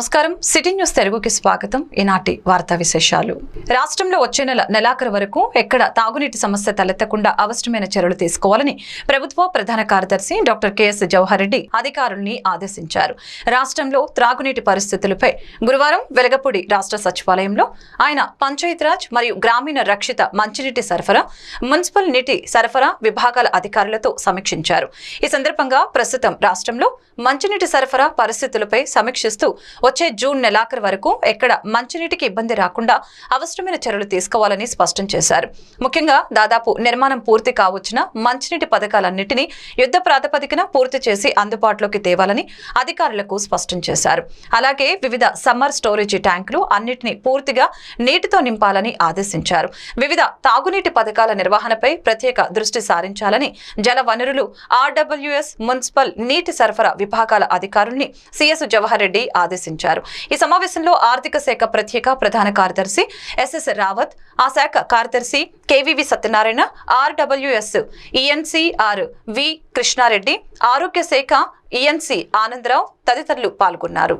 నమస్కారం. City news తెలుగుకి స్వాగతం. ఈనాటి వార్తా విశేషాలు. రాష్ట్రంలో వచ్చే నెల నెలాఖరు వరకు ఎక్కడ తాగునీటి సమస్య తలెత్తకుండా అవసరమైన చర్యలు తీసుకోవాలని ప్రభుత్వ ప్రధాన కార్యదర్శి డాక్టర్ కెఎస్ జవహర్ రెడ్డి అధికారుల్ని ఆదేశించారు. రాష్ట్రంలో త్రాగునీటి పరిస్థితులపై గురువారం వెలగపూడి రాష్ట్ర సచివాలయంలో ఆయన పంచాయతీరాజ్ మరియు గ్రామీణ రక్షిత మంచినీటి సరఫరా మున్సిపల్ నీటి సరఫరా విభాగాల అధికారులతో సమీక్షించారు. ఈ సందర్భంగా ప్రస్తుతం రాష్ట్రంలో మంచినీటి సరఫరా పరిస్థితులపై సమీక్షిస్తూ వచ్చే జూన్ నెలాఖరు వరకు ఎక్కడ మంచినీటికి ఇబ్బంది రాకుండా అవసరమైన చర్యలు తీసుకోవాలని స్పష్టం చేశారు. ముఖ్యంగా దాదాపు నిర్మాణం పూర్తి కావచ్చిన మంచినీటి పథకాలన్నింటినీ యుద్ధ ప్రాతిపదికన పూర్తి చేసి అందుబాటులోకి తేవాలని అధికారులకు స్పష్టం చేశారు. అలాగే వివిధ సమ్మర్ స్టోరేజీ ట్యాంకులు అన్నింటినీ పూర్తిగా నీటితో నింపాలని ఆదేశించారు. వివిధ తాగునీటి పథకాల నిర్వహణపై ప్రత్యేక దృష్టి సారించాలని జల వనరులు ఆర్డబ్ల్యూఎస్ మున్సిపల్ నీటి సరఫరా విభాగాల అధికారుల్ని సిఎస్ జవహర్ రెడ్డి ఆదేశించారు. ఈ సమావేశంలో ఆర్థిక శాఖ ప్రత్యేక ప్రధాన కార్యదర్శి ఎస్ఎస్ రావత్ ఆ శాఖ కార్యదర్శి K V V Satyanarayana R W S E N C R V Krishna Reddy ఆరోగ్య శాఖ ఈఎన్సీ ఆనందరావు తదితరులు పాల్గొన్నారు.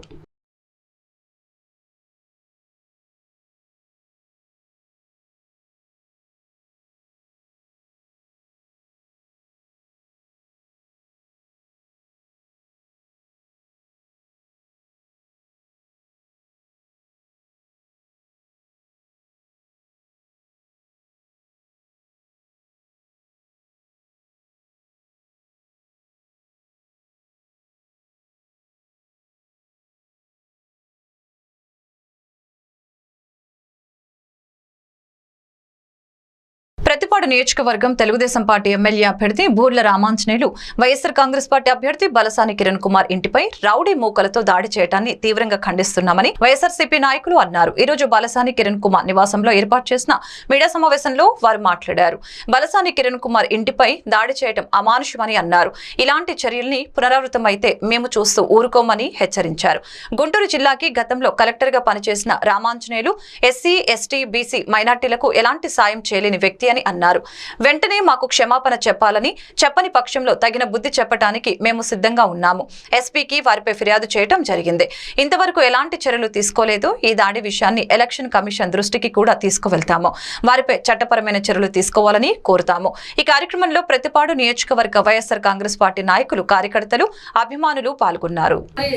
ప్రతిపాడు నియోజకవర్గం తెలుగుదేశం పార్టీ ఎమ్మెల్యే అభ్యర్థి Burla Ramanjaneyulu YSR Congress party అభ్యర్థి బలసాని కిరణ్ కుమార్ ఇంటిపై రౌడీ మూకలతో దాడి చేయడాన్ని తీవ్రంగా ఖండిస్తున్నామని వైఎస్ఆర్సీపీ నాయకులు అన్నారు. ఈ రోజు బలసాని కిరణ్ కుమార్ నివాసంలో ఏర్పాటు చేసిన మీడియా సమావేశంలో వారు మాట్లాడారు. బలసాని కిరణ్ కుమార్ ఇంటిపై దాడి చేయడం అమానుషమని అన్నారు. ఇలాంటి చర్యల్ని పునరావృతమైతే మేము చూస్తూ ఊరుకోమని హెచ్చరించారు. గుంటూరు జిల్లాకి గతంలో కలెక్టర్గా పనిచేసిన రామాంజనేయులు ఎస్సీ ఎస్టీ బీసీ మైనార్టీలకు ఎలాంటి సాయం చేయలేని వ్యక్తి అని అన్నారు. వెంటనే మాకు క్షమాపణ చెప్పాలని చెప్పని పక్షంలో తగిన బుద్ధి చెప్పడానికి మేము సిద్ధంగా ఉన్నాము. ఎస్పీకి వారిపై ఫిర్యాదు చేయడం జరిగింది. ఇంతవరకు ఎలాంటి చర్యలు తీసుకోలేదు. ఈ దాడి విషయాన్ని ఎలక్షన్ కమిషన్ దృష్టికి కూడా తీసుకువెళ్తాము. వారిపై చట్టపరమైన చర్యలు తీసుకోవాలని కోరుతాము. ఈ కార్యక్రమంలో ప్రతిపాడు నియోజకవర్గ వైఎస్ఆర్ కాంగ్రెస్ పార్టీ నాయకులు కార్యకర్తలు అభిమానులు పాల్గొన్నారు. మరి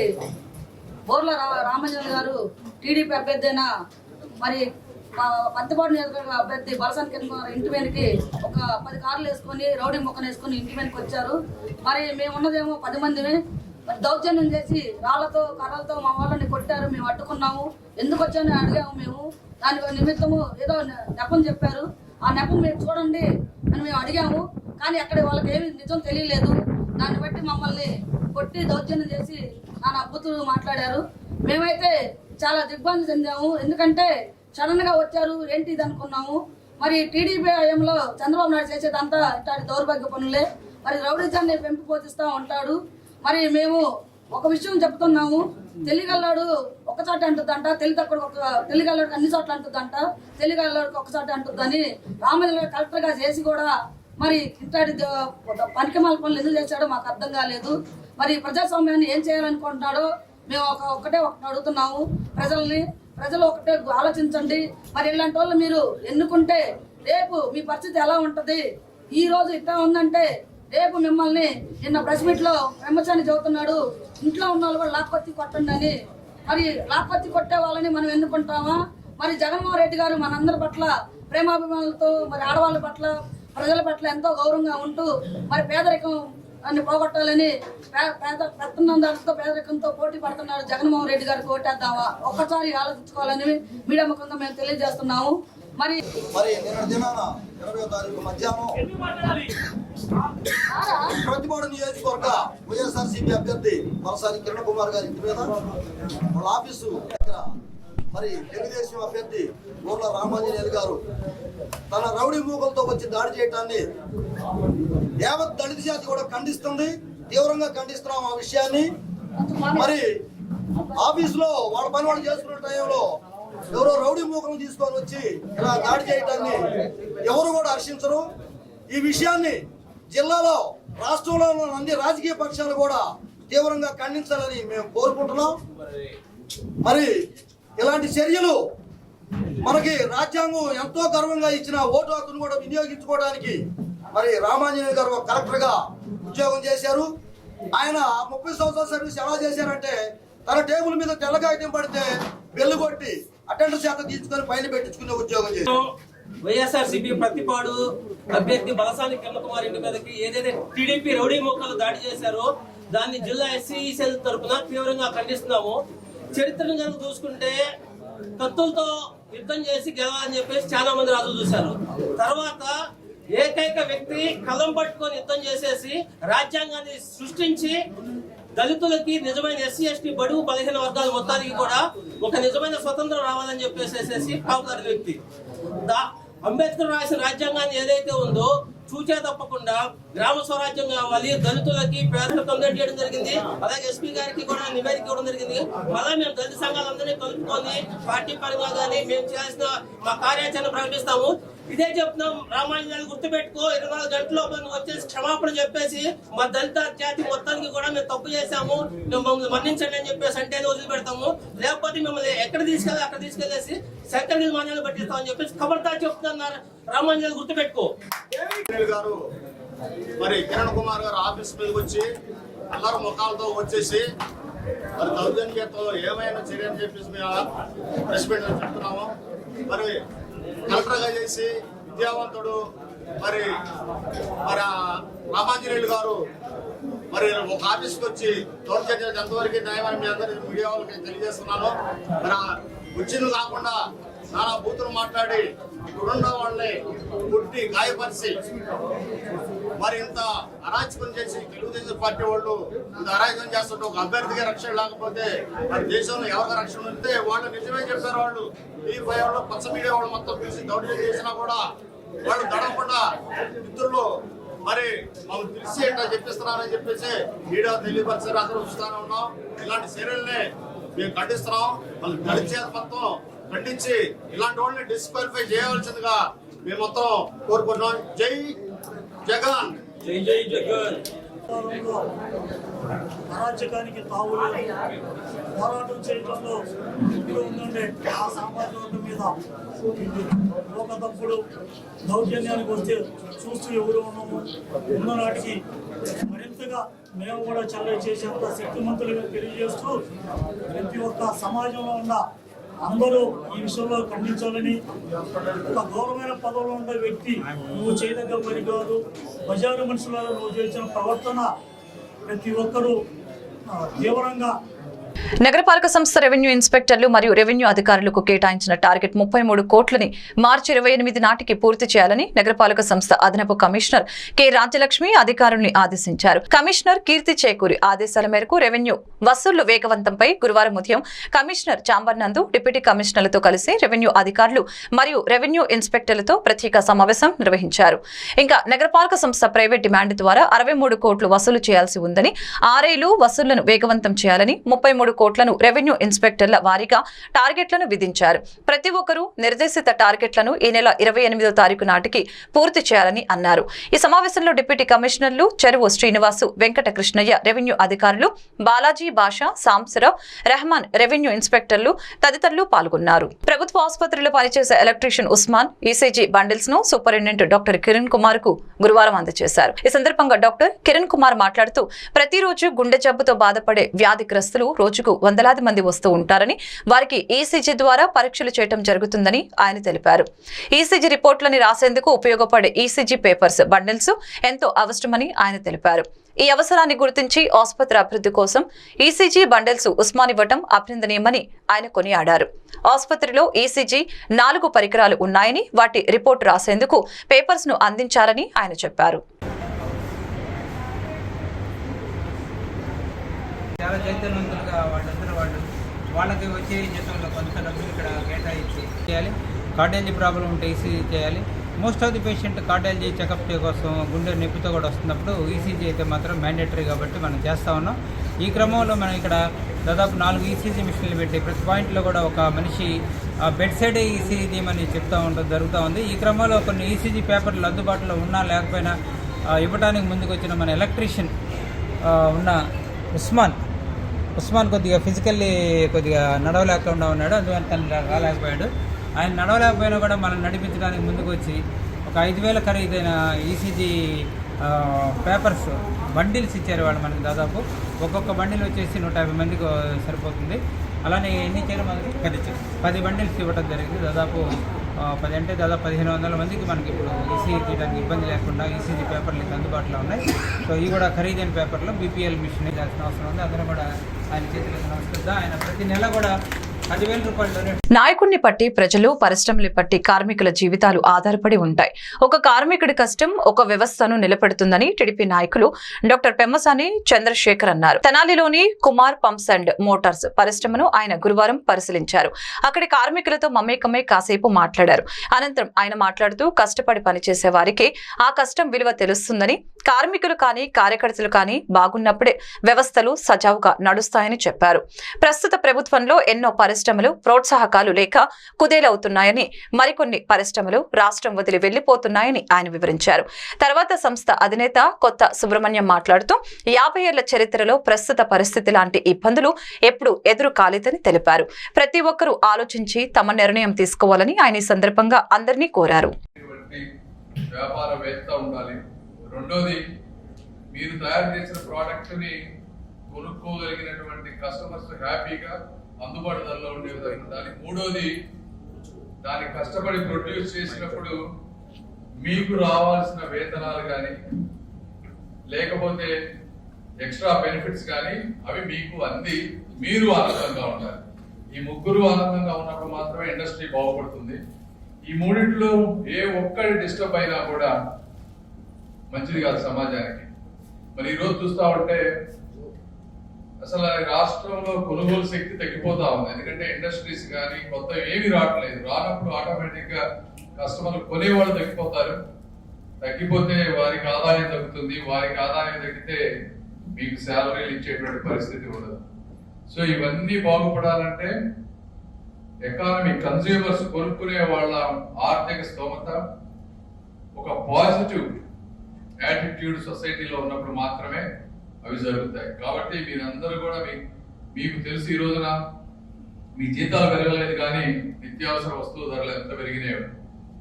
బోర్ల రామచంద్ర గారు టీడీపీ అభ్యర్థి మరి మా పత్తిపాడు నియోజకవర్గ అభ్యర్థి బలసాని కిరణ్ ఇంటి వెనక్కి ఒక పది కార్లు వేసుకొని రౌడీ మొక్కను వేసుకొని ఇంటి వెనక్కి వచ్చారు. మరి మేము ఉన్నదేమో పది మందిమే. మరి దౌర్జన్యం చేసి రాళ్ళతో కర్రలతో మా వాళ్ళని కొట్టారు. మేము అడ్డుకున్నాము. ఎందుకు వచ్చామని అడిగాము మేము. దాని నిమిత్తము ఏదో నెపం చెప్పారు. ఆ నెపం మీరు చూడండి అని మేము అడిగాము. కానీ అక్కడ వాళ్ళకి ఏమి నిజం తెలియలేదు. దాన్ని బట్టి మమ్మల్ని కొట్టి దౌర్జన్యం చేసి నాన్న అద్భుతులు మాట్లాడారు. మేమైతే చాలా దిగ్భ్రాంతి చెందాము. ఎందుకంటే సడన్గా వచ్చారు ఏంటి ఇది అనుకున్నాము. మరి టీడీపీ హయాంలో చంద్రబాబు నాయుడు చేసేదంతా ఇట్లాంటి దౌర్భాగ్య పనులే. మరి రౌడీజాన్ని పెంపిపోతిస్తూ ఉంటాడు మరి మేము ఒక విషయం చెప్తున్నాము. తెలియగల్లాడు ఒక చోట అంటుందంట తెలివి తక్కువ ఒక తెలియగల్లాడికి అన్ని చోట్ల అంటుందంట తెలియగల్లాడికి ఒక చోట అంటుందని రామచంద్ర కలెక్టర్గా చేసి కూడా మరి ఇట్లాంటి పనికిమాల పనులు ఎందుకు చేశాడో మాకు అర్థం కాలేదు. మరి ప్రజాస్వామ్యాన్ని ఏం చేయాలనుకుంటున్నాడో మేము ఒక ఒకటే ఒకటి అడుగుతున్నాము ప్రజల్ని. ప్రజలు ఒకటే ఆలోచించండి. మరి ఇలాంటి వాళ్ళు మీరు ఎన్నుకుంటే రేపు మీ పరిస్థితి ఎలా ఉంటుంది? ఈ రోజు ఇట్లా ఉందంటే రేపు మిమ్మల్ని నిన్న ప్రెస్ మీట్లో బ్రహ్మచారి చదువుతున్నాడు. ఇంట్లో ఉన్న వాళ్ళు కూడా లాక్కొత్తి కొట్టండి అని. మరి లాక్కొత్తి కొట్టే వాళ్ళని మనం ఎన్నుకుంటామా? మరి జగన్మోహన్ రెడ్డి గారు మనందరి పట్ల ప్రేమాభిమానులతో మరి ఆడవాళ్ళ పట్ల ప్రజల పట్ల ఎంతో గౌరవంగా ఉంటూ మరి పేదరికం అన్ని పోగొట్టాలని పేద పెత్తనందాలతో పేదరికంతో పోటీ పడుతున్నారు. జగన్మోహన్ రెడ్డి గారికి ఓటేద్దామా ఒక్కసారి ఆలోచించుకోవాలని మీడియా ముఖంగా మేము తెలియజేస్తున్నాము. మరి మరి దినాన ఇరవై తారీఖు మధ్యాహ్నం ప్రతిపాడు నియోజకవర్గ వైఎస్ఆర్సీపీ అభ్యర్థి మరోసారి కిరణ్ కుమార్ గారి ఇంటి మీద వాళ్ళ ఆఫీసు దగ్గర మరి తెలుగుదేశం అభ్యర్థి ఊర్ల రామాంజనేయులు గారు తన రౌడీ మూకలతో వచ్చి దాడి చేయటాన్ని యావత్ దళిత జాతి కూడా ఖండిస్తుంది. తీవ్రంగా ఖండిస్తున్నాం ఆ విషయాన్ని. మరి ఆఫీసులో వాళ్ళ పని వాళ్ళు చేసుకునే టైంలో ఎవరో రౌడీ మూకలు తీసుకొని వచ్చి ఇలా దాడి చేయటాన్ని ఎవరు కూడా హర్షించరు. ఈ విషయాన్ని జిల్లాలో రాష్ట్రంలో ఉన్న అన్ని రాజకీయ పక్షాలు కూడా తీవ్రంగా ఖండించాలని మేము కోరుకుంటున్నాం. మరి ఇలాంటి చర్యలు మనకి రాజ్యాంగం ఎంతో గర్వంగా ఇచ్చిన ఓటు హక్కును కూడా వినియోగించుకోవడానికి మరి రామాంజనేయ గారు కలెక్టర్గా ఉద్యోగం చేశారు. ఆయన ముప్పై సంవత్సరాల సర్వీస్ ఎలా చేశారంటే తన టేబుల్ మీద తెల్లగాయటం పడితే బెల్లు కొట్టి అటెండర్ శాతం తీసుకొని పైన పెట్టించుకునే ఉద్యోగం చేశారు. వైఎస్ఆర్సీపీ ప్రతిపాడు అభ్యర్థి బలసాని కిరణ్ కుమార్ ఇంటి మీదకి ఏదైతే టీడీపీ రౌడీ మొక్కలు దాడి చేశారో దాన్ని జిల్లా ఎస్సీ సెల్ తరఫున తీవ్రంగా ఖండిస్తున్నాము. చరిత్రను కనుక చూసుకుంటే కత్తులతో యుద్ధం చేసి గెలవాలని చెప్పేసి చాలా మంది రాజులు చూశారు. తర్వాత ఏకైక వ్యక్తి కలం పట్టుకొని యుద్ధం చేసేసి రాజ్యాంగాన్ని సృష్టించి దళితులకి నిజమైన ఎస్సీ ఎస్టీ బడుగు బలహీన వర్గాల మొత్తానికి కూడా ఒక నిజమైన స్వతంత్రం రావాలని చెప్పేసి పాపులర్ వ్యక్తి. అంబేద్కర్ రాసిన రాజ్యాంగాన్ని ఏదైతే ఉందో చూచే తప్పకుండా గ్రామ స్వరాజ్యం కావాలి. దళితులకి పేదలకు కంప్లైంట్ చేయడం జరిగింది. అలాగే ఎస్పీ గారికి కూడా నివేదిక ఇవ్వడం జరిగింది. మళ్ళీ మేము దళిత సంఘాలందరినీ కలుపుకొని పార్టీ పరంగా కానీ మేము చేసిన మా కార్యాచరణ ప్రకటిస్తాము ఇదే చెప్తున్నాం రామాయణాన్ని గుర్తుపెట్టుకో ఇరవై నాలుగు గంటల్లో మనం వచ్చేసి క్షమాపణ చెప్పేసి మా దళిత జాతి మొత్తానికి కూడా మేము తప్పు చేశాము మేము మమ్మల్ని మన్నించండి అని చెప్పేసి అంటే వదిలిపెడతాము. లేకపోతే మిమ్మల్ని ఎక్కడ తీసుకెళ్ళి అక్కడ తీసుకెళ్ళేసి శంకర్ నిర్మాణాలు అని చెప్పేసి కబర్తా చెప్తున్నారు. రామాయణాన్ని గుర్తుపెట్టుకో. గారు మరి కిరణ్ కుమార్ గారు ఆఫీస్ మీదకి వచ్చి అల్లరి ముఖాలతో వచ్చేసి మరి దౌర్జన్యంతో ఏమైనా చర్యని చెప్పేసి మేము ప్రెస్ మీట్ చెప్తున్నాము. మరి కలెక్టర్గా చేసి విద్యావంతుడు మరి మరి రామాంజనేయులు గారు మరి ఒక ఆఫీస్కి వచ్చి దౌర్జన్యం ఎంతవరకు న్యాయమని మీ అందరి మీడియా వాళ్ళకి తెలియజేస్తున్నాను. మరి ఆ వచ్చింది కాకుండా నానా బూతులు మాట్లాడి ఇక్కడున్న వాళ్ళని పుట్టి గాయపరిచి మరి ఇంత అరాచకం చేసి తెలుగుదేశం పార్టీ వాళ్ళు ఇంత అరాచకం చేస్తుంటే ఒక అభ్యర్థిగా రక్షణ లేకపోతే మరి దేశంలో ఎవరికి రక్షణ ఉంటే వాళ్ళు నిజమే చెప్పారు వాళ్ళు. ఈ పై పచ్చ మీడియా వాళ్ళు మొత్తం పిలిచి దౌర్జన్యం చేసినా కూడా వాళ్ళు దడకుండా మిత్రులు మరి మాకు తెలిసి ఎట్లా చెప్పిస్తున్నారని చెప్పేసి మీడియా తెలియపరిచారు అందరూ చూస్తూనే ఉన్నాం. ఇలాంటి చర్యల్ని మేము ఖండిస్తున్నాం. వాళ్ళు గడిచేది మొత్తం ఖండించి ఇలాంటి వాళ్ళని డిస్క్వాలిఫై చేయవలసిందిగా మేము మొత్తం కోరుకుంటున్నాం. జై జగన్. జై జై జగన్. కాలంలో అరాచకానికి తావులేదు పోరాటం చేయడంలో ఇప్పుడు ఉందంటే ఆ సామాజిక వర్గం మీద ఒక తప్పుడు దౌర్జన్యానికి వస్తే చూస్తూ ఎవరు ఉన్నాము ఉన్ననాటికి మరింతగా మేము కూడా చల్ల చేసేంత శక్తిమంతులుగా తెలియజేస్తూ ప్రతి ఒక్క సమాజంలో ఉన్న అందరూ ఈ విషయంలో ఖండించాలని ఒక గౌరవమైన పదవిలో ఉన్న వ్యక్తి నువ్వు చేయదగ్గ పని కాదు. బజారు మనుషుల నువ్వు చేసిన ప్రవర్తన ప్రతి ఒక్కరూ తీవ్రంగా నగరపాలక సంస్థ రెవెన్యూ ఇన్స్పెక్టర్లు మరియు రెవెన్యూ అధికారులకు కేటాయించిన టార్గెట్ ముప్పై మూడు కోట్లని మార్చి ఇరవై ఎనిమిది నాటికి పూర్తి చేయాలని నగరపాలక సంస్థ అదనపు కమిషనర్ కె. రాజ్యలక్ష్మి అధికారుల్ని ఆదేశించారు. కమిషనర్ కీర్తి చేకూరి ఆదేశాల మేరకు రెవెన్యూ వసూళ్ళు వేగవంతంపై గురువారం ఉదయం కమిషనర్ చాంబర్ నందు డిప్యూటీ కమిషనర్లతో కలిసి రెవెన్యూ అధికారులు మరియు రెవెన్యూ ఇన్స్పెక్టర్లతో ప్రత్యేక సమావేశం నిర్వహించారు. ఇంకా నగరపాలక సంస్థ ప్రైవేట్ డిమాండ్ ద్వారా అరవై మూడు కోట్లు వసూలు చేయాల్సి ఉందని ఆర్ఐలు వసూళ్ళను వేగవంతం చేయాలని ముప్పై మూడు కోట్లను రెవెన్యూ ఇన్స్పెక్టర్ల వారీగా టార్గెట్లను విధించారు. ప్రతి ఒక్కరూ నిర్దేశిత టార్గెట్లను ఈ నెల ఇరవై ఎనిమిదో తారీఖు నాటికి పూర్తి చేయాలని అన్నారు. ఈ సమావేశంలో డిప్యూటీ కమిషనర్లు చెరువు శ్రీనివాసు వెంకటకృష్ణయ్య రెవెన్యూ అధికారులు బాలాజీ బాషా సాంబశివరావు రెహమాన్ రెవెన్యూ ఇన్స్పెక్టర్లు తదితరులు పాల్గొన్నారు. ప్రభుత్వ ఆసుపత్రిలో పనిచేసే ఎలక్ట్రీషియన్ ఉస్మాన్ ఈసీజీ బండిల్స్ను సూపరింటెండెంట్ డాక్టర్ కిరణ్ కుమార్కు గురువారం అందజేశారు. ఈ సందర్భంగా డాక్టర్ కిరణ్ కుమార్ మాట్లాడుతూ ప్రతిరోజు గుండె జబ్బుతో బాధపడే వ్యాధిగ్రస్తులు రోజుకు వందలాది మంది వస్తూ ఉంటారని వారికి ఈసీజీ ద్వారా పరీక్షలు చేయడం జరుగుతుందని ఆయన తెలిపారు. ఈసీజీ రిపోర్టులని రాసేందుకు ఉపయోగపడే ఈసీజీ పేపర్స్ బండిల్స్ ఎంతో అవసరమని ఆయన తెలిపారు. ఈ అవసరాన్ని గుర్తించి ఆసుపత్రి అభివృద్ధి కోసం ఈసీజీ బండెల్స్ ఉస్మాన్ ఇవ్వటం అభినందనీయమని ఆయన కొనియాడారు. ఆసుపత్రిలో ఈసీజీ నాలుగు పరికరాలు ఉన్నాయని వాటి రిపోర్టు రాసేందుకు పేపర్స్ను అందించాలని ఆయన చెప్పారు చాలా చైతన్యవంతులుగా వాళ్ళందరూ వాళ్ళు వాళ్ళకి జీతంలో కొంత డబ్బులు ఇక్కడ కేటాయించి చేయాలి. కార్డియాలజీ ప్రాబ్లం ఉంటే ఈసీజీ చేయాలి. Most of the patient cardiology checkup కోసం గుండె నొప్పితో కూడా వస్తున్నప్పుడు ఈసీజీ అయితే మాత్రం మ్యాండేటరీ కాబట్టి మనం చేస్తూ ఉన్నాం. ఈ క్రమంలో మనం ఇక్కడ దాదాపు నాలుగు ఈసీజీ మిషన్లు పెట్టి ప్రతి పాయింట్లో కూడా ఒక మనిషి బెడ్ సైడ్ ఈసీజీ అని చెప్తూ ఉండడం జరుగుతూ ఉంది. ఈ క్రమంలో కొన్ని ఈసీజీ పేపర్లు అందుబాటులో ఉన్నా లేకపోయినా ఇవ్వడానికి ముందుకు వచ్చిన మన ఎలక్ట్రీషియన్ ఉన్న ఉస్మాన్ ఉస్మాన్ కొద్దిగా ఫిజికల్లీ కొద్దిగా నడవలేకుండా ఉన్నాడు. అందువల్ల తను రాలేకపోయాడు. ఆయన నడవలేకపోయినా కూడా మనం నడిపించడానికి ముందుకు వచ్చి ఒక ఐదు వేల ఖరీదైన ఈసీజీ పేపర్స్ బండిల్స్ ఇచ్చారు వాళ్ళు మనకి దాదాపు. ఒక్కొక్క బండిల్ వచ్చేసి నూట యాభై మందికి సరిపోతుంది. అలానే ఎన్ని ఇచ్చారు మనకి పది ఇచ్చారు. పది బండిల్స్ ఇవ్వడం జరిగింది. దాదాపు పది అంటే దాదాపు పదిహేను వందల మందికి మనకి ఇప్పుడు ఈసీజీ తీయడానికి ఇబ్బంది లేకుండా ఈసీజీ పేపర్లు ఇంకా అందుబాటులో ఉన్నాయి. సో ఇవి కూడా ఖరీదైన పేపర్లో. బీపీఎల్ మిషన్ చేయాల్సిన అవసరం ఉంది. అందరూ కూడా ఆయన చేతులకు నమస్కరిద్దాం ఆయన ప్రతి నెల కూడా నాయకుడిని పట్టి ప్రజలు పరిశ్రమలు పట్టి కార్మికుల జీవితాలు ఆధారపడి ఉంటాయి. ఒక కార్మికుడి కష్టం ఒక వ్యవస్థను నిలబెడుతుందని టీడీపీ నాయకులు డాక్టర్ పెమ్మసాని చంద్రశేఖర్ అన్నారు. తెనాలిలోని కుమార్ పంప్స్ అండ్ మోటార్స్ పరిశ్రమను ఆయన గురువారం పరిశీలించారు. అక్కడి కార్మికులతో మమేకమే కాసేపు మాట్లాడారు. అనంతరం ఆయన మాట్లాడుతూ కష్టపడి పనిచేసే వారికి ఆ కష్టం విలువ తెలుస్తుందని కార్మికులు కానీ కార్యకర్తలు కానీ బాగున్నప్పుడే వ్యవస్థలు సజావుగా నడుస్తాయని చెప్పారు. ప్రస్తుత ప్రభుత్వంలో ఎన్నో పరిశ్రమలు ప్రోత్సాహకాలు లేక కుదేలవుతున్నాయని మరికొన్ని పరిశ్రమలు రాష్ట్రం వదిలి వెళ్ళిపోతున్నాయని ఆయన వివరించారు. తర్వాత సంస్థ అధినేత కొత్త సుబ్రహ్మణ్యం మాట్లాడుతూ యాభై ఏళ్ళ చరిత్రలో ప్రస్తుత పరిస్థితి లాంటి ఇబ్బందులు ఎప్పుడు ఎదురు కాలేదని తెలిపారు. ప్రతి ఒక్కరూ ఆలోచించి తమ నిర్ణయం తీసుకోవాలని ఆయన ఈ సందర్భంగా అందరినీ కోరారు. వ్యాపారవేత్త ఉండాలి. రెండోది మీరు తయారు చేసిన ప్రోడక్ట్ని కొనుక్కోగలిగినటువంటి కస్టమర్స్ హ్యాపీగా అందుబాటు ధరలో ఉండే విధంగా ఉండాలి మూడోది దాన్ని కష్టపడి ప్రొడ్యూస్ చేసినప్పుడు మీకు రావాల్సిన వేతనాలు కానీ లేకపోతే ఎక్స్ట్రా బెనిఫిట్స్ కానీ అవి మీకు అంది మీరు ఆనందంగా ఉండాలి. ఈ ముగ్గురు ఆనందంగా ఉన్నప్పుడు మాత్రమే ఇండస్ట్రీ బాగుపడుతుంది. ఈ మూడింటిలో ఏ ఒక్కటి డిస్టర్బ్ అయినా కూడా మంచిది కాదు సమాజానికి. మరి ఈరోజు చూస్తా ఉంటే అసలు రాష్ట్రంలో కొనుగోలు శక్తి తగ్గిపోతా ఉంది. ఎందుకంటే ఇండస్ట్రీస్ కానీ కొత్త ఏమి రావట్లేదు. రానప్పుడు ఆటోమేటిక్గా కస్టమర్లు కొనేవాళ్ళు తగ్గిపోతారు. తగ్గిపోతే వారికి ఆదాయం తగ్గుతుంది. వారికి ఆదాయం తగ్గితే మీకు శాలరీలు ఇచ్చేటువంటి పరిస్థితి ఉండదు. సో ఇవన్నీ బాగుపడాలంటే ఎకానమీ కన్స్యూమర్స్ కొనుక్కునే వాళ్ళ ఆర్థిక స్తోమత ఒక పాజిటివ్ యాటిట్యూడ్ సొసైటీలో ఉన్నప్పుడు మాత్రమే అవి జరుగుతాయి కాబట్టి మీరందరూ కూడా మీకు తెలిసి ఈ రోజున మీ జీతాలు పెరగలేదు కానీ నిత్యావసర వస్తువుల ధరలు ఎంత పెరిగినాయో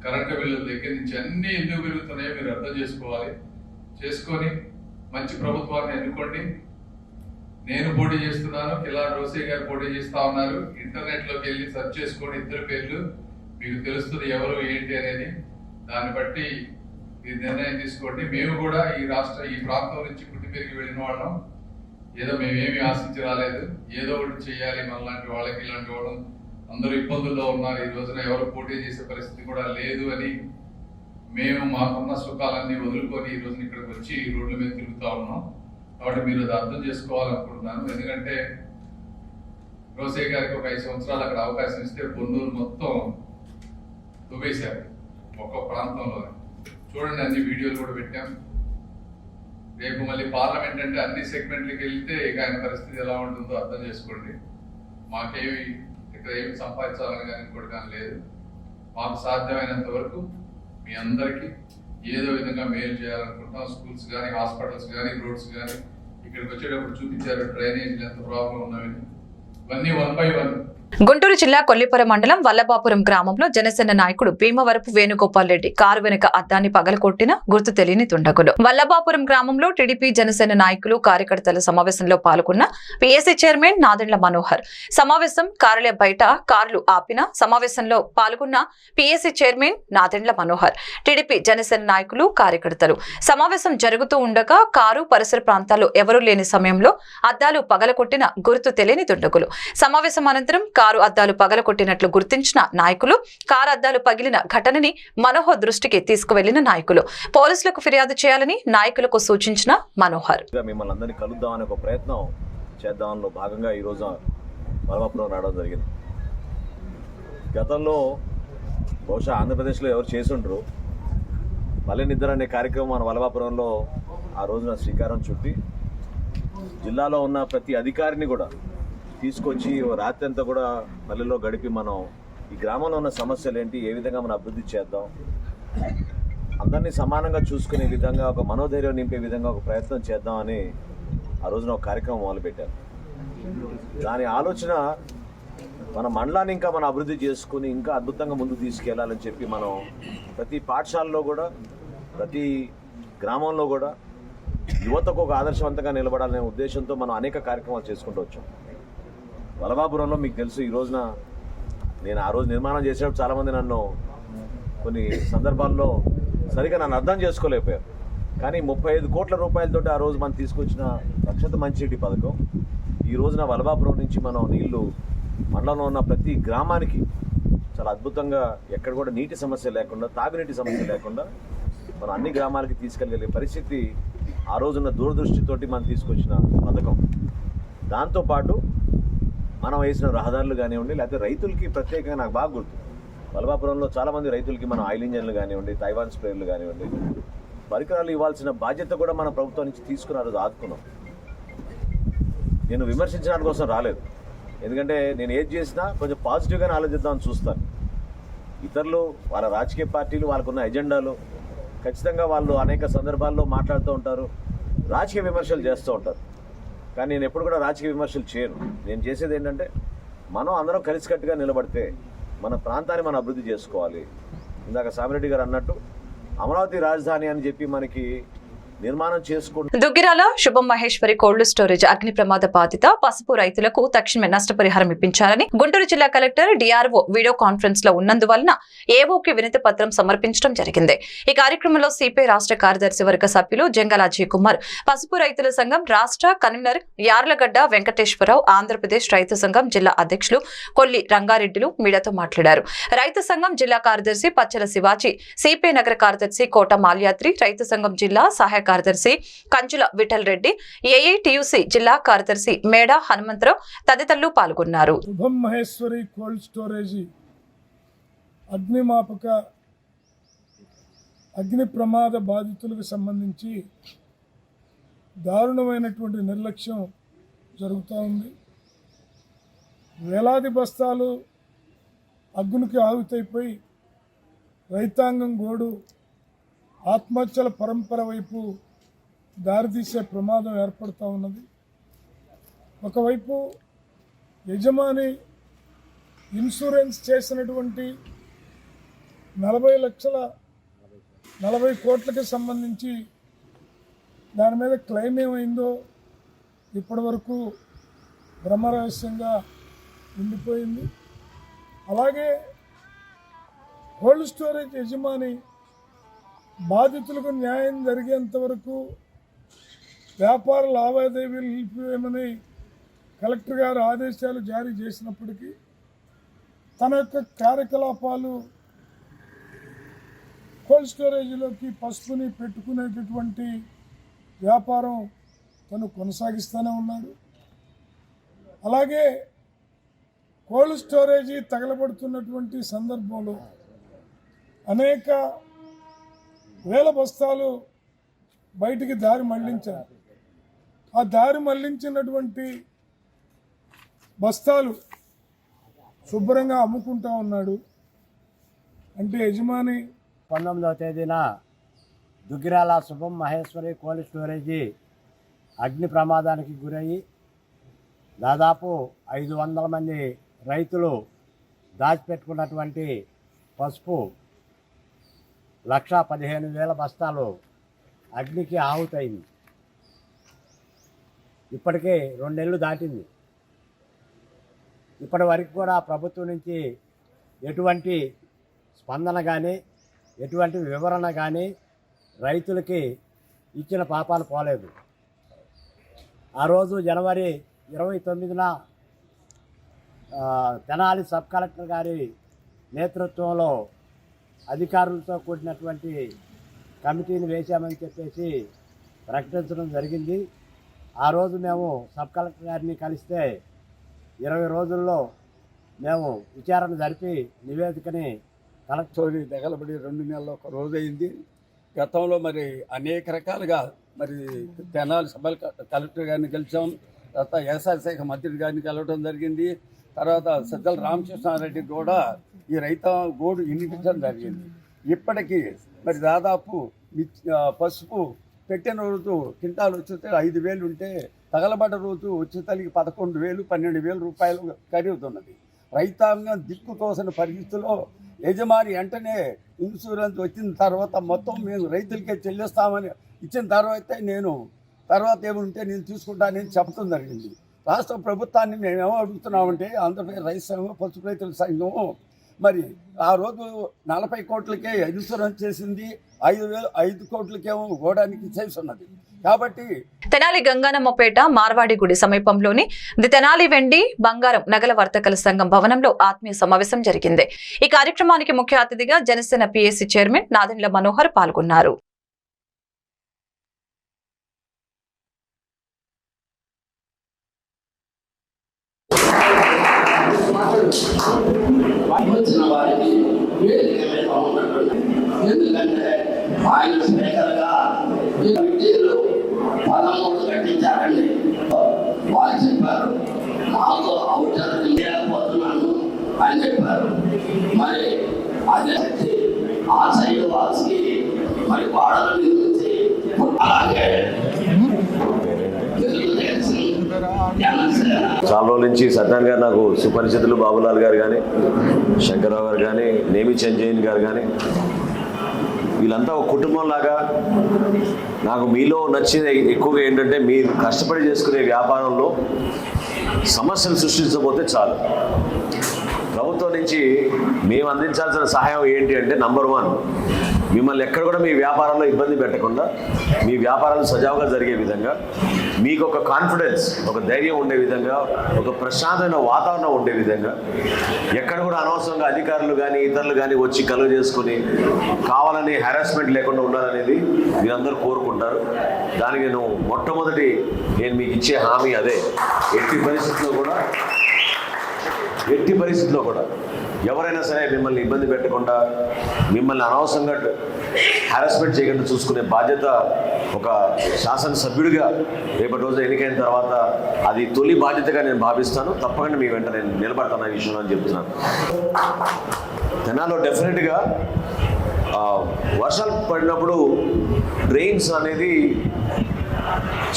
కరెంటు బిల్లుల దగ్గర నుంచి అన్ని ఎందుకు పెరుగుతున్నాయో మీరు అర్థం చేసుకోవాలి. చేసుకొని మంచి ప్రభుత్వాన్ని ఎన్నుకోండి. నేను పోటీ చేస్తున్నాను కిలా రోసే గారు పోటీ చేస్తా ఉన్నారు. ఇంటర్నెట్లోకి వెళ్ళి సెర్చ్ చేసుకోండి ఇద్దరు పేర్లు. మీకు తెలుస్తుంది ఎవరు ఏంటి అనేది. దాన్ని బట్టి మీరు నిర్ణయం తీసుకోండి. మేము కూడా ఈ రాష్ట్ర ఈ ప్రాంతం నుంచి పుట్టి పెరిగి వెళ్ళిన వాళ్ళం. ఏదో మేమేమి ఆశించి రాలేదు. ఏదో ఒకటి చేయాలి మనలాంటి వాళ్ళకి ఇలాంటి వాళ్ళం. అందరూ ఇబ్బందుల్లో ఉన్నారు. ఈ రోజున ఎవరు పోటీ చేసే పరిస్థితి కూడా లేదు అని మేము మాకున్న సుఖాలన్నీ వదులుకొని ఈ రోజున ఇక్కడికి వచ్చి ఈ రోడ్ల మీద తిరుగుతా ఉన్నాం. కాబట్టి మీరు అది అర్థం చేసుకోవాలనుకుంటున్నాను. ఎందుకంటే రోసే గారికి ఒక ఐదు సంవత్సరాలు అక్కడ అవకాశం ఇస్తే పొన్నూరు మొత్తం దుబ్బేశారు ఒక్క ప్రాంతంలో చూడండి అన్ని వీడియోలు కూడా పెట్టాం. రేపు మళ్ళీ పార్లమెంట్ అంటే అన్ని సెగ్మెంట్లకి వెళ్తే ఇక ఆయన పరిస్థితి ఎలా ఉంటుందో అర్థం చేసుకోండి. మాకేమి ఇక్కడ ఏమి సంపాదించాలని కానీ ఇంకోటి కానీ లేదు. మాకు సాధ్యమైనంత వరకు మీ అందరికీ ఏదో విధంగా మేలు చేయాలనుకుంటున్నాం. స్కూల్స్ కానీ హాస్పిటల్స్ కానీ రోడ్స్ కానీ ఇక్కడికి వచ్చేటప్పుడు చూపించారు. డ్రైనేజీలు ఎంత ప్రాబ్లం ఉన్నవి ఇవన్నీ వన్ బై వన్. గుంటూరు జిల్లా కొల్లిపురం మండలం వల్లభాపురం గ్రామంలో జనసేన నాయకుడు భీమవరపు వేణుగోపాల్ రెడ్డి కారు వెనుక అద్దాన్ని పగలకొట్టిన గుర్తు తెలియని తుండకుడు వల్లభాపురం గ్రామంలో టీడీపీ జనసేన నాయకులు కార్యకర్తల సమావేశంలో పాల్గొన్న పీఎస్సీ చైర్మన్ నాదెండ్ల మనోహర్. సమావేశం కార్యాలయ బయట కార్లు ఆపిన సమావేశంలో పాల్గొన్న PSC chairman Nadendla Manohar TDP Janasena నాయకులు కార్యకర్తలు. సమావేశం జరుగుతూ ఉండగా కారు పరిసర ప్రాంతాల్లో ఎవరూ లేని సమయంలో అద్దాలు పగలకొట్టిన గుర్తు తెలియని దుండగులు. సమావేశం అనంతరం కారు అద్దాలు పగలకొట్టినట్లు గుర్తించిన నాయకులు కారు అద్దాలు పగిలిన ఘటనని మనోహర్ దృష్టికి తీసుకువెళ్ళిన నాయకులు. పోలీసులకు ఫిర్యాదు చేయాలని నాయకులకు సూచించిన మనోహర్. మిమ్మల్ని అందరినీ కలుద్దామనే ఒక ప్రయత్నం చేద్దామన్న భాగంగా ఈరోజు వరమాపురం రావడం జరిగింది. గతంలో బహుశా ఆంధ్రప్రదేశ్లో ఎవరు చేసుండ్రు. మళ్ళీ నిద్ర అనే కార్యక్రమం మన వలభాపురంలో ఆ రోజున శ్రీకారం చుట్టి జిల్లాలో ఉన్న ప్రతి అధికారిని కూడా తీసుకొచ్చి రాత్రి అంతా కూడా పల్లెల్లో గడిపి మనం ఈ గ్రామంలో ఉన్న సమస్యలు ఏంటి ఏ విధంగా మనం అభివృద్ధి చేద్దాం? అందరినీ సమానంగా చూసుకునే విధంగా ఒక మనోధైర్యం నింపే విధంగా ఒక ప్రయత్నం చేద్దామని ఆ రోజున ఒక కార్యక్రమం మొదలుపెట్టారు దాని ఆలోచన మన మండలాన్ని ఇంకా మనం అభివృద్ధి చేసుకుని ఇంకా అద్భుతంగా ముందుకు తీసుకెళ్ళాలని చెప్పి మనం ప్రతి పాఠశాలలో కూడా ప్రతి గ్రామంలో కూడా యువతకు ఒక ఆదర్శవంతంగా నిలబడాలనే ఉద్దేశంతో మనం అనేక కార్యక్రమాలు చేసుకుంటూ వచ్చాం. వలభాపురంలో మీకు తెలుసు ఈ రోజున నేను ఆ రోజు నిర్మాణం చేసేటప్పుడు చాలామంది నన్ను కొన్ని సందర్భాల్లో సరిగా నన్ను అర్థం చేసుకోలేకపోయారు. కానీ ముప్పై ఐదు కోట్ల రూపాయలతో ఆ రోజు మనం తీసుకొచ్చిన రక్షత మంచినీటి పథకం. ఈ రోజున వలభాపురం నుంచి మనం నీళ్ళు మండలంలో ఉన్న ప్రతి గ్రామానికి చాలా అద్భుతంగా ఎక్కడ కూడా నీటి సమస్య లేకుండా తాగునీటి సమస్య లేకుండా మనం అన్ని గ్రామాలకి తీసుకెళ్ళగలిగే పరిస్థితి ఆ రోజున్న దూరదృష్టితోటి మనం తీసుకొచ్చిన పథకం. దాంతోపాటు మనం వేసిన రహదారులు కానివ్వండి లేకపోతే రైతులకి ప్రత్యేకంగా నాకు బాగా గుర్తు. వలభాపురంలో చాలామంది రైతులకి మనం ఆయిల్ ఇంజన్లు కానివ్వండి తైవాన్ స్ప్రేలు కానివ్వండి పరికరాలు ఇవ్వాల్సిన బాధ్యత కూడా మన ప్రభుత్వం నుంచి తీసుకుని ఆ రోజు ఆదుకున్నాం. నేను విమర్శించడానికి కోసం రాలేదు. ఎందుకంటే నేను ఏది చేసినా కొంచెం పాజిటివ్గానే ఆలోచిద్దామని చూస్తాను. ఇతరులు వాళ్ళ రాజకీయ పార్టీలు వాళ్ళకున్న ఎజెండాలు ఖచ్చితంగా వాళ్ళు అనేక సందర్భాల్లో మాట్లాడుతూ ఉంటారు రాజకీయ విమర్శలు చేస్తూ ఉంటారు. కానీ నేను ఎప్పుడు కూడా రాజకీయ విమర్శలు చేయను. నేను చేసేది ఏంటంటే మనం అందరం కలిసికట్టుగా నిలబడితే మన ప్రాంతాన్ని మనం అభివృద్ధి చేసుకోవాలి. ఇందాక సామిరెడ్డి గారు అన్నట్టు అమరావతి రాజధాని అని చెప్పి మనకి నిర్మాణం దుగ్గిరాల శుభం మహేశ్వరి కోల్డ్ స్టోరేజ్ అగ్ని ప్రమాద బాధిత. పసుపు రైతులకు తక్షణమే నష్టపరిహారం ఇప్పించాలని గుంటూరు జిల్లా కలెక్టర్ డిఆర్ఓ వీడియో కాన్ఫరెన్స్లో ఉన్నందువలన ఏఓకి వినతి పత్రం సమర్పించడం జరిగింది. ఈ కార్యక్రమంలో సిపిఐ రాష్ట్ర కార్యదర్శి వర్గ సభ్యులు జంగల్ అజయ్ కుమార్ పసుపు రైతుల సంఘం రాష్ట్ర కన్వీనర్ యార్లగడ్డ వెంకటేశ్వరరావు ఆంధ్రప్రదేశ్ రైతు సంఘం జిల్లా అధ్యక్షులు కొల్లి రంగారెడ్డిలు మీడియాతో మాట్లాడారు. రైతు సంఘం జిల్లా కార్యదర్శి పచ్చల శివాజీ సిపిఐ నగర కార్యదర్శి కోట మాల్యాద్రి రైతు సంఘం జిల్లా సహాయ కార్యదర్శి కంచుల విఠల్ రెడ్డి ఏఐటియుసి జిల్లా కార్యదర్శి మేడ హనుమంతరావు తదితరులు పాల్గొన్నారు. మహేశ్వరి కోల్డ్ స్టోరేజీ అగ్నిమాపక అగ్ని ప్రమాద బాధితులకు సంబంధించి దారుణమైనటువంటి నిర్లక్ష్యం జరుగుతూ ఉంది. వేలాది బస్తాలు అగ్నికి ఆహుతైపోయి రైతాంగం గోడు ఆత్మహత్యల పరంపర వైపు దారితీసే ప్రమాదం ఏర్పడుతూ ఉన్నది. ఒకవైపు యజమాని ఇన్సూరెన్స్ చేసినటువంటి నలభై లక్షల నలభై కోట్లకి సంబంధించి దాని మీద క్లెయిమ్ ఏమైందో ఇప్పటివరకు బ్రహ్మరహస్యంగా ఉండిపోయింది. అలాగే కోల్డ్ స్టోరేజ్ యజమాని బాధితులకు న్యాయం జరిగేంత వరకు వ్యాపార లావాదేవీలు నిలిపివేయమని కలెక్టర్ గారు ఆదేశాలు జారీ చేసినప్పటికీ తన యొక్క కార్యకలాపాలు కోల్డ్ స్టోరేజ్లోకి పసుపుని పెట్టుకునేటటువంటి వ్యాపారం తను కొనసాగిస్తూనే ఉన్నాడు. అలాగే కోల్డ్ స్టోరేజీ తగలబడుతున్నటువంటి సందర్భంలో అనేక వేల బస్తాలు బయటికి దారి మళ్ళించారు. ఆ దారి మళ్ళించినటువంటి బస్తాలు శుభ్రంగా అమ్ముకుంటా ఉన్నాడు. అంటే యజమాని పంతొమ్మిదవ తేదీన దుగ్గిరాల శుభం మహేశ్వరి కోల్డ్ స్టోరేజీ అగ్ని ప్రమాదానికి గురయ్యి దాదాపు ఐదు వందల మంది రైతులు దాచిపెట్టుకున్నటువంటి పసుపు లక్ష పదిహేను వేల బస్తాలు అగ్నికి ఆహుతయింది ఇప్పటికే రెండేళ్ళు దాటింది. ఇప్పటి వరకు కూడా ప్రభుత్వం నుంచి ఎటువంటి స్పందన కానీ ఎటువంటి వివరణ కానీ రైతులకి ఇచ్చిన పాపాలు పోలేదు. ఆ రోజు జనవరి ఇరవై తొమ్మిదిన తెనాలి సబ్ కలెక్టర్ గారి నేతృత్వంలో అధికారులతో కూడినటువంటి కమిటీని వేశామని చెప్పేసి ప్రకటించడం జరిగింది. ఆ రోజు మేము సబ్ కలెక్టర్ గారిని కలిస్తే ఇరవై రోజుల్లో మేము విచారణ జరిపి నివేదికని కలెక్టర్ చోరీ తగలబడి రెండు నెలలు ఒక రోజు అయింది. గతంలో మరి అనేక రకాలుగా మరి తెనాలి సభ కలెక్టర్ గారిని కలిసాం. తర్వాత వ్యవసాయ శాఖ మంత్రి గారిని కలవడం జరిగింది. తర్వాత సజ్జల రామకృష్ణారెడ్డి కూడా ఈ రైత గోడు వినిపించడం జరిగింది. ఇప్పటికీ మరి దాదాపు పసుపు పెట్టిన రోజు కింటాలు వచ్చితే ఐదు వేలు ఉంటే తగలబడ్డ రోజు ఉచితలికి పదకొండు వేలు పన్నెండు వేలు రూపాయలు ఖరీదున్నది రైతాంగం దిక్కు తోసిన పరిస్థితిలో యజమాని వెంటనే ఇన్సూరెన్స్ వచ్చిన తర్వాత మొత్తం మేము రైతులకే చెల్లిస్తామని ఇచ్చిన తర్వాత నేను తర్వాత ఏముంటే నేను తీసుకుంటానని చెప్పడం జరిగింది. రాష్ట్ర ప్రభుత్వాన్ని మేము అడుగుతున్నామంటే ఆంధ్రప్రదేశ్ రైతు సంఘం పశు రైతుల సంఘము మరి ఆ రోజు నలభై కోట్లకే ఇన్సూరెన్స్ చేసింది ఐదు వేలు ఐదు కోట్లకేమో ఇవ్వడానికి చేసి ఉన్నది. కాబట్టి తెనాలి గంగానమ్మపేట మార్వాడి గుడి సమీపంలోని ది తెనాలి వెండి బంగారం నగల వర్తకల సంఘం భవనంలో ఆత్మీయ సమావేశం జరిగింది. ఈ కార్యక్రమానికి ముఖ్య అతిథిగా జనసేన పిఎస్సి చైర్మన్ నాదెండ్ల మనోహర్ పాల్గొన్నారు. వచ్చిన వారికి వేదిక మీద ఉన్నటువంటి ఎందుకంటే ఆయన స్పీకర్గా ఈ విద్యలు పదమూడు కట్టించారండి వాళ్ళు చెప్పారు నాకు అవసరం లేకపోతున్నాను అని చెప్పారు మరి అదే ఆ సైడ్ వాల్స్కి మరి వాడల నుంచి అలాగే తెలుగుదేశం జనసేన చాలా రోజుల నుంచి సత్యనారాయణ గారు నాకు సుపరిచితులు బాబులాల్ గారు కానీ శంకరరావు గారు కానీ నేమి చంజయన్ గారు కానీ వీళ్ళంతా ఒక కుటుంబం లాగా నాకు మీలో నచ్చేది ఎక్కువగా ఏంటంటే మీరు కష్టపడి చేసుకునే వ్యాపారంలో సమస్యలు సృష్టించకపోతే చాలు. ప్రభుత్వం నుంచి మేము అందించాల్సిన సహాయం ఏంటి అంటే నంబర్ వన్ మిమ్మల్ని ఎక్కడ కూడా మీ వ్యాపారంలో ఇబ్బంది పెట్టకుండా మీ వ్యాపారాలు సజావుగా జరిగే విధంగా మీకు ఒక కాన్ఫిడెన్స్ ఒక ధైర్యం ఉండే విధంగా ఒక ప్రశాంతమైన వాతావరణం ఉండే విధంగా ఎక్కడ కూడా అనవసరంగా అధికారులు కానీ ఇతరులు కానీ వచ్చి కలువ చేసుకుని కావాలని హెరాస్మెంట్ లేకుండా ఉండాలనేది మీరందరూ కోరుకుంటారు. దానికి నేను మొట్టమొదటి నేను మీకు ఇచ్చే హామీ అదే. ఎట్టి పరిస్థితుల్లో కూడా ఎట్టి పరిస్థితుల్లో కూడా ఎవరైనా సరే మిమ్మల్ని ఇబ్బంది పెట్టకుండా మిమ్మల్ని అనవసరంగా హారాస్మెంట్ చేయకుండా చూసుకునే బాధ్యత ఒక శాసనసభ్యుడిగా రేపటి రోజు ఎన్నికైన తర్వాత అది తొలి బాధ్యతగా నేను భావిస్తాను. తప్పకుండా మీ వెంట నేను నిలబడతాను ఈ విషయంలో అని చెప్తున్నాను. తెనాలో డెఫినెట్గా వర్షాలు పడినప్పుడు డ్రైన్స్ అనేది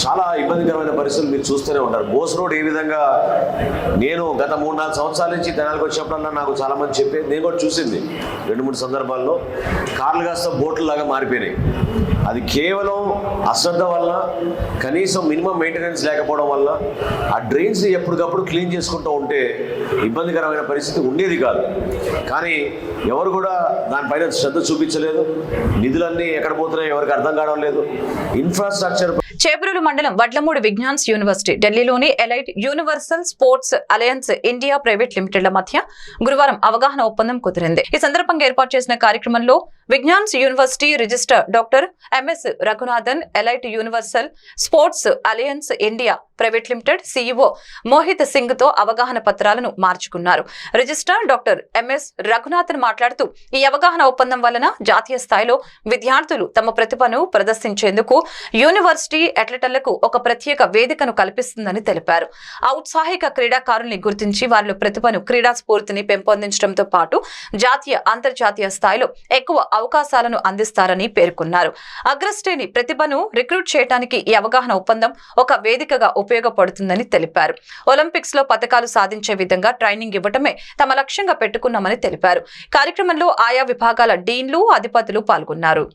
చాలా ఇబ్బందికరమైన పరిస్థితులు మీరు చూస్తూనే ఉంటారు. బోస్ రోడ్ ఏ విధంగా నేను గత మూడు నాలుగు సంవత్సరాల నుంచి తెనాలకు వచ్చినప్పుడల్లా నాకు చాలా మంది చెప్పేది నేను కూడా చూసింది రెండు మూడు సందర్భాల్లో కార్లు కాస్త బోట్లు లాగా మారిపోయినాయి. అది కేవలం అశ్రద్ధ వల్ల కనీసం మినిమం మెయింటెనెన్స్ లేకపోవడం వల్ల ఆ డ్రైన్స్ ఎప్పటికప్పుడు క్లీన్ చేసుకుంటూ ఉంటే ఇబ్బందికరమైన పరిస్థితి ఉండేది కాదు. కానీ ఎవరు కూడా దానిపైన శ్రద్ధ చూపించలేదు. నిధులన్నీ ఎక్కడ పోతున్నాయో ఎవరికి అర్థం కావడం లేదు. ఇన్ఫ్రాస్ట్రక్చర్ చేపరులు మండలం వడ్లమూడి విజ్ఞాన్స్ యూనివర్సిటీ ఢిల్లీలోని elite universal sports alliance India private లిమిటెడ్ల మధ్య గురువారం అవగాహన ఒప్పందం కుదిరింది. ఈ సందర్భంగా ఏర్పాటు చేసిన కార్యక్రమంలో Vignan's university register doctor M S Raghunathan elite universal sports alliance India private limited CEO Mohit సింగ్తో అవగాహన పత్రాలను మార్చుకున్నారు. రిజిస్ట్రార్ డాక్టర్ ఎంఎస్ రఘునాథన్ మాట్లాడుతూ ఈ అవగాహన ఒప్పందం వలన జాతీయ స్థాయిలో విద్యార్థులు తమ ప్రతిభను ప్రదర్శించేందుకు యూనివర్సిటీ అథ్లెట్లకు ఒక ప్రత్యేక వేదికను కల్పిస్తుందని తెలిపారు. ఔత్సాహిక క్రీడాకారుల్ని గుర్తించి వారిలో ప్రతిభను క్రీడా స్ఫూర్తిని పెంపొందించడంతో పాటు జాతీయ అంతర్జాతీయ స్థాయిలో ఎక్కువ అవకాశాలను అందిస్తారని పేర్కొన్నారు. అగ్రశ్రేణి ప్రతిభను రిక్రూట్ చేయడానికి ఈ అవగాహన ఒప్పందం ఒక వేదికగా ఉపయోగపడుతుందని తెలిపారు. ఒలింపిక్స్లో పథకాలు సాధించే విధంగా ట్రైనింగ్ ఇవ్వటమే తమ లక్ష్యంగా పెట్టుకున్నామని తెలిపారు. కార్యక్రమంలో ఆయా విభాగాల డీన్లు అధిపతులు పాల్గొన్నారు.